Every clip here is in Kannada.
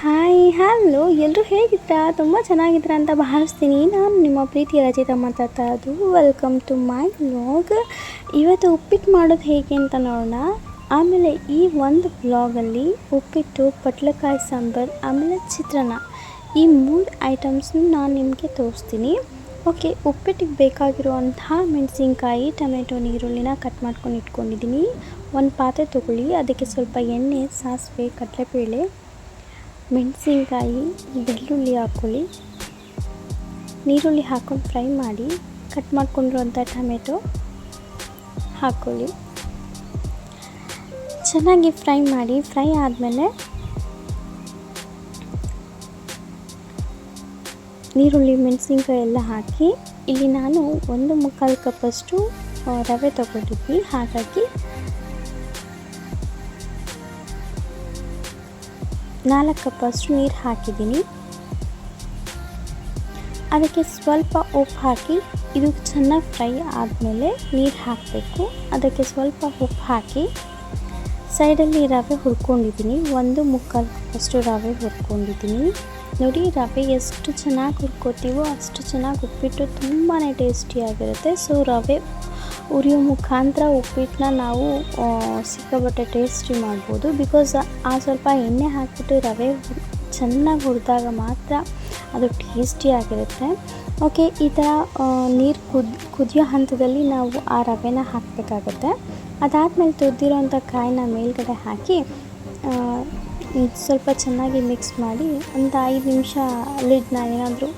ಹಾಯ್, ಹಲೋ ಎಲ್ಲರೂ ಹೇಗಿದ್ದೀರಾ ತುಂಬ ಚೆನ್ನಾಗಿದ್ರ ಅಂತ ಭಾವಿಸ್ತೀನಿ. ನಾನು ನಿಮ್ಮ ಪ್ರೀತಿ ರಚಿತ ಮಾತಾಡ್ತಾ ಅದು ವೆಲ್ಕಮ್ ಟು ಮೈ ವ್ಲಾಗ್ ಇವತ್ತು ಉಪ್ಪಿಟ್ಟು ಮಾಡೋದು ಹೇಗೆ ಅಂತ ನೋಡೋಣ. ಆಮೇಲೆ ಈ ಒಂದು ಬ್ಲಾಗಲ್ಲಿ ಉಪ್ಪಿಟ್ಟು, ಪಟ್ಲಕಾಯಿ ಸಾಂಬಾರು, ಆಮೇಲೆ ಚಿತ್ರಾನ್ನ. ಈ ಮೂರು ಐಟಮ್ಸ್ನ ನಾನು ನಿಮಗೆ ತೋರಿಸ್ತೀನಿ. ಓಕೆ ಉಪ್ಪಿಟ್ಟಿಗೆ ಬೇಕಾಗಿರುವಂತಹ ಮೆಣಸಿನ್ಕಾಯಿ, ಟೊಮೆಟೊ ನೀರುಳ್ಳಿನ ಕಟ್ ಮಾಡ್ಕೊಂಡು ಇಟ್ಕೊಂಡಿದ್ದೀನಿ. ಒಂದು ಪಾತ್ರೆ ತೊಗೊಳ್ಳಿ. ಅದಕ್ಕೆ ಸ್ವಲ್ಪ ಎಣ್ಣೆ, ಸಾಸಿವೆ, ಕಡಲೆಬೇಳೆ ಮೆಣಸಿನ್ಕಾಯಿ, ಬೆಳ್ಳುಳ್ಳಿ ಹಾಕ್ಕೊಳ್ಳಿ ನೀರುಳ್ಳಿ ಹಾಕ್ಕೊಂಡು ಫ್ರೈ ಮಾಡಿ, ಕಟ್ ಮಾಡ್ಕೊಂಡಿರುವಂಥ ಟೊಮೆಟೊ ಹಾಕ್ಕೊಳ್ಳಿ ಚೆನ್ನಾಗಿ ಫ್ರೈ ಮಾಡಿ, ಫ್ರೈ ಆದಮೇಲೆ ನೀರುಳ್ಳಿ, ಮೆಣಸಿನ್ಕಾಯಿ ಎಲ್ಲ ಹಾಕಿ, ಇಲ್ಲಿ ನಾನು ಒಂದು ಮುಕ್ಕಾಲು ಕಪ್ಪಷ್ಟು ರವೆ ತಗೊಂಡಿದ್ವಿ, ಹಾಗಾಗಿ ನಾಲ್ಕು ಕಪ್ಪಷ್ಟು ನೀರು ಹಾಕಿದ್ದೀನಿ. ಅದಕ್ಕೆ ಸ್ವಲ್ಪ ಉಪ್ಪು ಹಾಕಿ, ಇದು ಚೆನ್ನಾಗಿ ಫ್ರೈ ಆದಮೇಲೆ ನೀರು ಹಾಕಬೇಕು. ಅದಕ್ಕೆ ಸ್ವಲ್ಪ ಉಪ್ಪು ಹಾಕಿ, ಸೈಡಲ್ಲಿ ರವೆ ಹುರ್ಕೊಂಡಿದ್ದೀನಿ. ಒಂದು ಮುಕ್ಕಾಲು ಕಪ್ಪಷ್ಟು ರವೆ ಹುರ್ಕೊಂಡಿದ್ದೀನಿ. ನೋಡಿ, ರವೆ ಎಷ್ಟು ಚೆನ್ನಾಗಿ ಹುರ್ಕೋತೀವೋ ಅಷ್ಟು ಚೆನ್ನಾಗಿ ಉಪ್ಪಿಟ್ಟು ತುಂಬಾ ಟೇಸ್ಟಿಯಾಗಿರುತ್ತೆ ಸೊ ರವೆ ಉರಿಯೋ ಮುಖಾಂತರ ಉಪ್ಪಿಟ್ಟನ್ನ ನಾವು ಸಿಕ್ಕಾಪಟ್ಟೆ ಟೇಸ್ಟಿ ಮಾಡ್ಬೋದು. ಬಿಕಾಸ್ ಆ ಸ್ವಲ್ಪ ಎಣ್ಣೆ ಹಾಕಿಬಿಟ್ಟು ರವೆ ಚೆನ್ನಾಗಿ ಹುರಿದಾಗ ಮಾತ್ರ ಅದು ಟೇಸ್ಟಿಯಾಗಿರುತ್ತೆ ಓಕೆ ಈ ಥರ ನೀರು ಕುದ್, ಕುದಿಯೋ ಹಂತದಲ್ಲಿ ನಾವು ಆ ರವೆನ ಹಾಕಬೇಕಾಗತ್ತೆ. ಅದಾದಮೇಲೆ ತುರಿದಿರೋಂಥ ಕಾಯಿನ ಮೇಲ್ಗಡೆ ಹಾಕಿ ಸ್ವಲ್ಪ ಚೆನ್ನಾಗಿ ಮಿಕ್ಸ್ ಮಾಡಿ ಒಂದು ಐದು ನಿಮಿಷ ಲಿಡ್ನ ಏನಾದರೂ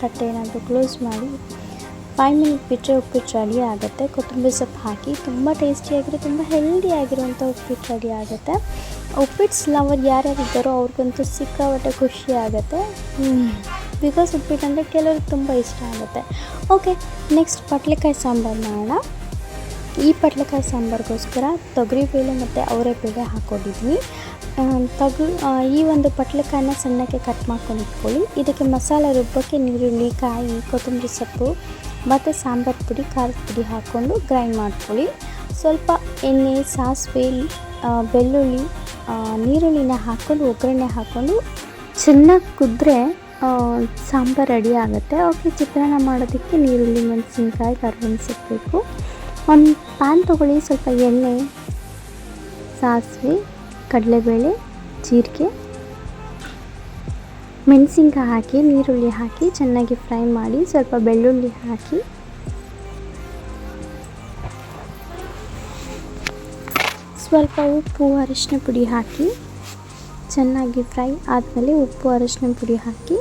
ತಟ್ಟೆ ಏನಾದರೂ ಕ್ಲೋಸ್ ಮಾಡಿ ಫೈವ್ ಮಿನಿಟ್ ಬಿಟ್ಟರೆ ಉಪ್ಪಿಟ್ಟು ರೆಡಿ ಆಗುತ್ತೆ. ಕೊತ್ತಂಬರಿ ಸೊಪ್ಪು ಹಾಕಿ ತುಂಬ ಟೇಸ್ಟಿಯಾಗಿರೋ ತುಂಬ ಹೆಲ್ದಿ ಆಗಿರುವಂಥ ಉಪ್ಪಿಟ್ಟು ರೆಡಿ ಆಗುತ್ತೆ. ಉಪ್ಪಿಟ್ಟು ಲವರ್ ಯಾರ್ಯಾರು ಇದ್ದಾರೋ ಅವ್ರಿಗಂತೂ ಸಿಕ್ಕಾಪಟ್ಟೆ ಖುಷಿ ಆಗುತ್ತೆ. ಬಿಕಾಸ್ ಉಪ್ಪಿಟ್ಟು ಅಂದರೆ ಕೆಲವ್ರಿಗೆ ತುಂಬ ಇಷ್ಟ ಆಗುತ್ತೆ. ಓಕೆ ನೆಕ್ಸ್ಟ್ ಪಟ್ಲೆಕಾಯಿ ಸಾಂಬಾರು ಮಾಡೋಣ. ಈ ಪಟ್ಲೆಕಾಯಿ ಸಾಂಬಾರಿಗೋಸ್ಕರ ತೊಗರಿಬೇಳೆ ಮತ್ತು ಅವರೆಬೇಳೆ ಹಾಕ್ಕೊಂಡಿದ್ವಿ ತಗು ಈ ಒಂದು ಪಟ್ಲೆಕಾಯಿನ ಸಣ್ಣಕ್ಕೆ ಕಟ್ ಮಾಡ್ಕೊಂಡು ಇಟ್ಕೊಳ್ಳಿ. ಇದಕ್ಕೆ ಮಸಾಲೆ ರುಬ್ಬಕ್ಕೆ ನೀರುಳ್ಳಿ, ಕಾಯಿ, ಕೊತ್ತಂಬರಿ ಸೊಪ್ಪು ಮತ್ತು ಸಾಂಬಾರು ಪುಡಿ, ಖಾರದ ಪುಡಿ ಹಾಕ್ಕೊಂಡು ಗ್ರೈಂಡ್ ಮಾಡ್ಕೊಳ್ಳಿ. ಸ್ವಲ್ಪ ಎಣ್ಣೆ, ಸಾಸಿವೆ ಬೆಳ್ಳುಳ್ಳಿ ನೀರುಳ್ಳಿನ ಹಾಕ್ಕೊಂಡು, ಒಗ್ಗರಣೆ ಹಾಕ್ಕೊಂಡು ಚೆನ್ನಾಗಿ ಕುದ್ರೆ ಸಾಂಬಾರು ರೆಡಿ ಆಗುತ್ತೆ. ಓಕೆ ಚಿತ್ರಾನ್ನ ಮಾಡೋದಕ್ಕೆ ನೀರುಳ್ಳಿ ಮೆಣಸಿನ್ಕಾಯಿ, ಕರ್ಬೇವಿನ ಸೊಪ್ಪು ಬೇಕು. ಒಂದು ಪ್ಯಾನ್ ತೊಗೊಳ್ಳಿ, ಸ್ವಲ್ಪ ಎಣ್ಣೆ, ಸಾಸಿವೆ, ಕಡಲೆಬೇಳೆ, ಜೀರಿಗೆ. ಮೆಣಸಿನ್ಕಾಯಿ ಹಾಕಿ ನೀರುಳ್ಳಿ ಹಾಕಿ, ಚೆನ್ನಾಗಿ ಫ್ರೈ ಮಾಡಿ ಸ್ವಲ್ಪ ಬೆಳ್ಳುಳ್ಳಿ ಹಾಕಿ. ಸ್ವಲ್ಪ ಉಪ್ಪು, ಅರಿಶಿನ ಪುಡಿ ಹಾಕಿ, ಚೆನ್ನಾಗಿ ಫ್ರೈ ಆದಮೇಲೆ ಉಪ್ಪು, ಅರಿಶಿನ ಪುಡಿ ಹಾಕಿ.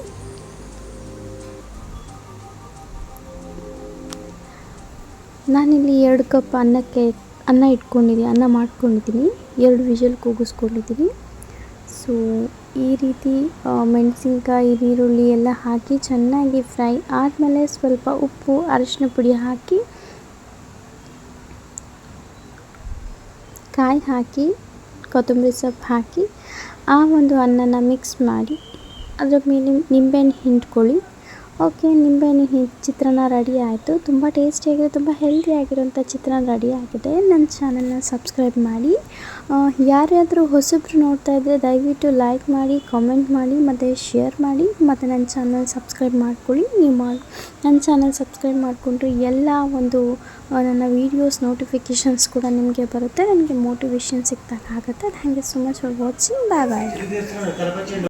ನಾನಿಲ್ಲಿ ಎರಡು ಕಪ್ ಅನ್ನಕ್ಕೆ, ಅನ್ನ ಇಟ್ಕೊಂಡಿದ್ದೀನಿ, ಅನ್ನ ಮಾಡ್ಕೊಂಡಿದ್ದೀನಿ, ಎರಡು ವಿಷಲ್ ಕೂಗಿಸ್ಕೊಂಡಿದ್ದೀನಿ. ಸೊ ಈ ರೀತಿ ಮೆಣಸಿನ್ಕಾಯಿ, ಈರುಳ್ಳಿ ಎಲ್ಲ ಹಾಕಿ ಚೆನ್ನಾಗಿ ಫ್ರೈ ಆದಮೇಲೆ ಸ್ವಲ್ಪ ಉಪ್ಪು, ಅರಿಶಿನ ಪುಡಿ ಹಾಕಿ, ಕಾಯಿ ಹಾಕಿ, ಕೊತ್ತಂಬರಿ ಸೊಪ್ಪು ಹಾಕಿ, ಆ ಒಂದು ಅನ್ನನ ಮಿಕ್ಸ್ ಮಾಡಿ, ಅದ್ರ ಮೇಲೆ ನಿಂಬೆಹಣ್ಣು ಹಿಂಡ್ಕೊಳ್ಳಿ. ಓಕೆ ನಿಂಬೆಹಣ್ಣು ಚಿತ್ರಾನ್ನ ರೆಡಿ ಆಯಿತು. ತುಂಬ ಟೇಸ್ಟಿಯಾಗಿದೆ ತುಂಬ ಹೆಲ್ದಿ ಆಗಿರೋಂಥ ಚಿತ್ರಾನ್ನ ರೆಡಿ ಆಗಿದೆ. ನನ್ನ ಚಾನಲ್ನ ಸಬ್ಸ್ಕ್ರೈಬ್ ಮಾಡಿ. ಯಾರ್ಯಾದರೂ ಹೊಸಬ್ರು ನೋಡ್ತಾ ಇದ್ದರೆ ದಯವಿಟ್ಟು ಲೈಕ್ ಮಾಡಿ ಕಾಮೆಂಟ್ ಮಾಡಿ, ಮತ್ತು ಶೇರ್ ಮಾಡಿ, ಮತ್ತು ನನ್ನ ಚಾನಲ್ ಸಬ್ಸ್ಕ್ರೈಬ್ ಮಾಡ್ಕೊಳ್ಳಿ. ನೀವು ಮಾಡಿ ನನ್ನ ಚಾನಲ್ ಸಬ್ಸ್ಕ್ರೈಬ್ ಮಾಡಿಕೊಂಡ್ರೆ ಎಲ್ಲ ಒಂದು ನನ್ನ ವೀಡಿಯೋಸ್ ನೋಟಿಫಿಕೇಷನ್ಸ್ ಕೂಡ ನಿಮಗೆ ಬರುತ್ತೆ. ನನಗೆ ಮೋಟಿವೇಶನ್ ಸಿಕ್ದಾಗ ಆಗುತ್ತೆ. Thank you so much for watching bye bye